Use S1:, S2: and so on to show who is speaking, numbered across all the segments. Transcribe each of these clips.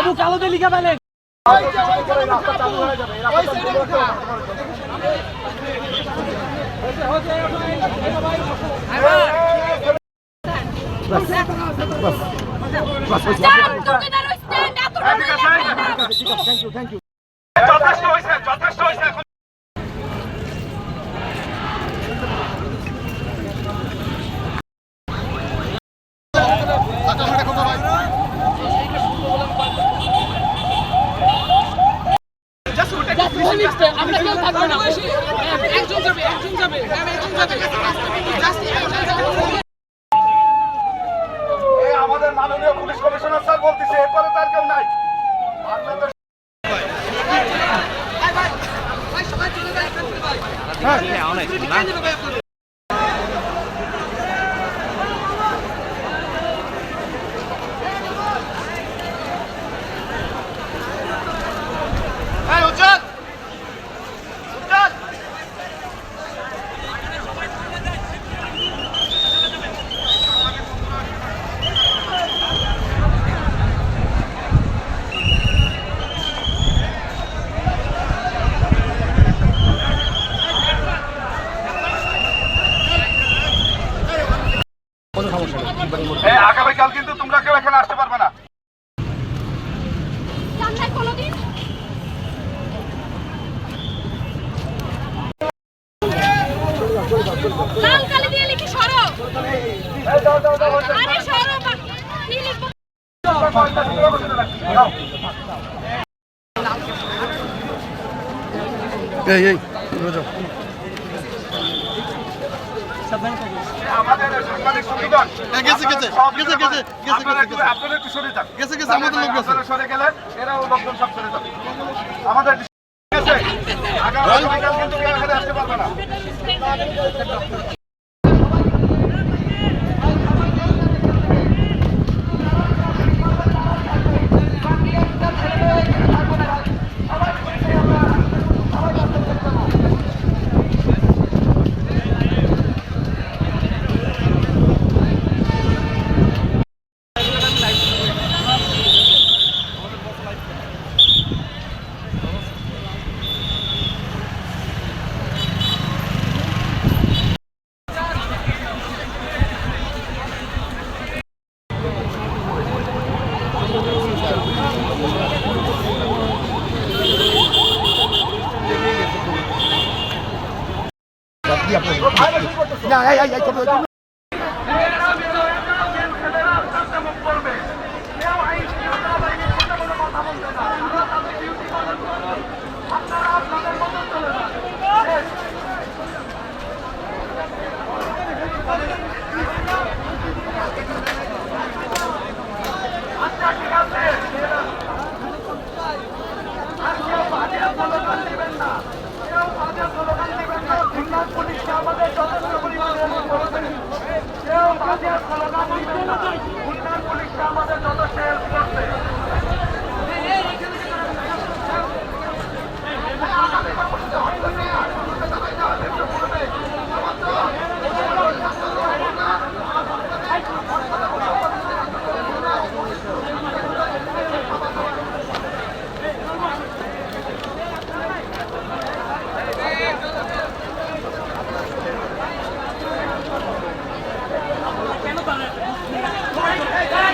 S1: আবু কালো দিয়ে লিখা
S2: পেলেন থ্যাংক ইউ থ্যাংক ইউ
S1: আমরা কেউ থাকব না। হ্যাঁ, একজন যাবে একজন যাবে। হ্যাঁ, একজন যাবে।
S2: আমাদের হ্যাঁ। অনেক এই এই আমাদের না
S3: এই এই
S2: Thank you. আমাদের যথেষ্ট Hey, hey, hey.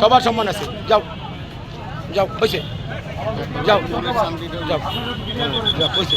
S4: সবার সম্মান আছে। যাও। যাও হয়েছে যাও। যাও যাও হয়েছে